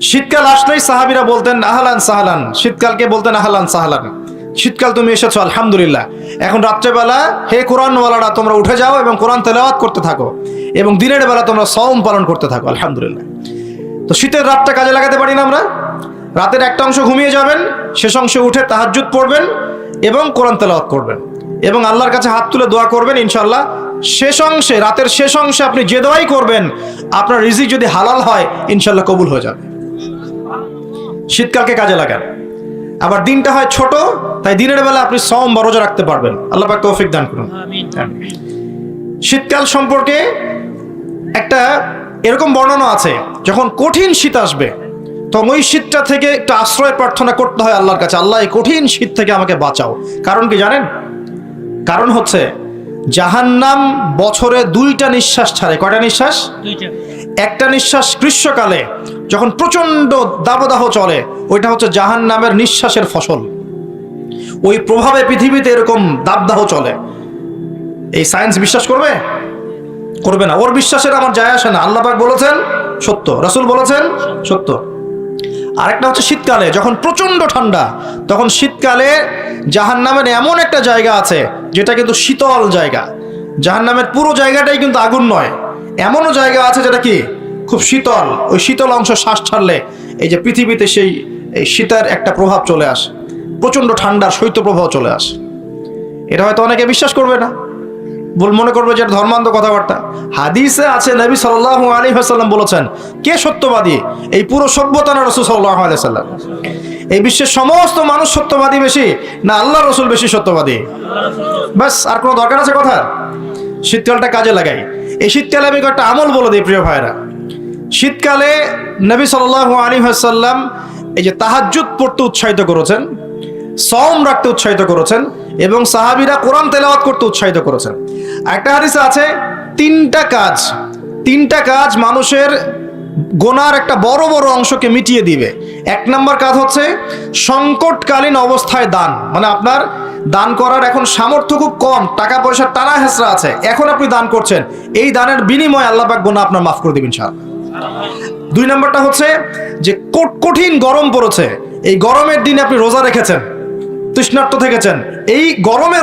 শীতকাল আসলেই সাহাবিরা বলতেন, আহলান সাহালান। শীতকালকে বলতেন, আহলান সাহালান। শীতকাল তুমি এসেছ, আলহামদুলিল্লাহ। এখন রাত্রেবেলা, হে কোরআনওয়ালারা, তোমরা উঠে যাও এবং কোরআন তেলাওয়াত করতে থাকো এবং দিনের বেলা তোমরা সওম পালন করতে থাকো, আলহামদুলিল্লাহ। তো শীতের রাতটা কাজে লাগাতে পারি না আমরা? রাতের একটা অংশ ঘুমিয়ে যাবেন, শেষ অংশে উঠে তাহাজ্জুদ পড়বেন এবং কোরআন তেলাওয়াত করবেন এবং আল্লাহর কাছে হাত তুলে দোয়া করবেন ইনশাল্লাহ শেষ অংশে, রাতের শেষ অংশে আপনি যে দোয়াই করবেন, আপনার রিজিক যদি হালাল হয় ইনশাল্লাহ কবুল হয়ে যাবে। শীতকালকে কাজে লাগান। আবার দিনটা হয় ছোট তাই দিনের বেলা আপনি সম বা রোজা রাখতে পারবেন। আল্লাহ পাক তৌফিক দান করুন। শীতকাল সম্পর্কে একটা এরকম বর্ণনা আছে যখন কঠিন শীত আসবে তখন ওই শীতটা থেকে একটা আশ্রয় প্রার্থনা করতে হয় আল্লাহর কাছে আল্লাহ এই কঠিন শীত থেকে আমাকে বাঁচাও। কারণ কি জানেন? কারণ হচ্ছে জাহান্নাম বছরে দুইটা নিঃশ্বাস ছাড়ে। কয়টা নিঃশ্বাস? একটা নিঃশ্বাস গ্রীষ্মকালে যখন প্রচণ্ড দাবদাহ চলে, ওইটা হচ্ছে জাহান নামের নিঃশ্বাসের ফসল। ওই প্রভাবে পৃথিবীতে এরকম দাবদাহ চলে। এই সায়েন্স বিশ্বাস করবে? করবে না। ওর বিশ্বাসের আমার যায় আসে না। আল্লাহ পাক বলেছেন, সত্য। রাসূল বলেছেন, সত্য। আরেকটা হচ্ছে শীতকালে। যখন প্রচণ্ড ঠান্ডা, তখন শীতকালে জাহান নামের এমন একটা জায়গা আছে, যেটা কিন্তু শীতল জায়গা। জাহান নামের পুরো জায়গাটাই কিন্তু আগুন নয়। এমনও জায়গা আছে যেটা কি? খুব শীতল, ওই শীতল অংশ শ্বাস ছাড়লে এই যে পৃথিবীতে সেই, এই শীতের একটা প্রভাব চলে আসে প্রচণ্ড ঠান্ডার শৈত্য প্রভাব চলে আসে। এটা হয়তো অনেকে বিশ্বাস করবে না বল মনে করবে যে ধর্মান্ধ কথাবার্তা। হাদিসে আছে, নবী সাল্লাহ আলী হাসাল্লাম বলেছেন, কে সত্যবাদী? এই পুরো সভ্যতা না রসুল সাল্লাহ আলি সাল্লাম এই বিশ্বের সমস্ত মানুষ সত্যবাদী বেশি, না আল্লাহ রসুল বেশি সত্যবাদী? ব্যাস আর কোনো দরকার আছে কথা? শীতকালটা কাজে লাগাই। এই শীতকালে আমি একটা আমল বলে দিই, প্রিয় ভাইরা শীতকালে নবী সাল্লাহ আলী হাসাল্লাম এই যে তাহাজ্জুদ পড়তে উৎসাহিত করেছেন সম রাখতে উৎসাহিত করেছেন এবং সাহাবিরা কোরআন তেলাওয়াত করতে উৎসাহিত করেছেন। একটা হাদিসে আছে, তিনটা কাজ তিনটা কাজ মানুষের গোনার একটা বড় বড় অংশকে মিটিয়ে দিবে। এক নম্বর কাজ হচ্ছে সংকটকালীন অবস্থায় দান। মানে আপনার দান করার এখন সামর্থ্য খুব কম, টাকা পয়সার টানা হেসরা আছে। এখন আপনি দান করছেন, এই দানের বিনিময়ে আল্লাহ পাক গোনা আপনার মাফ করে দিবেন সাহেব দুই নম্বরটা হচ্ছে যে কঠিন গরম পড়েছে। এই গরমের দিনে আপনি রোজা রেখেছেন, তৃষ্ণার্ত থেকেছেন। এই গরমে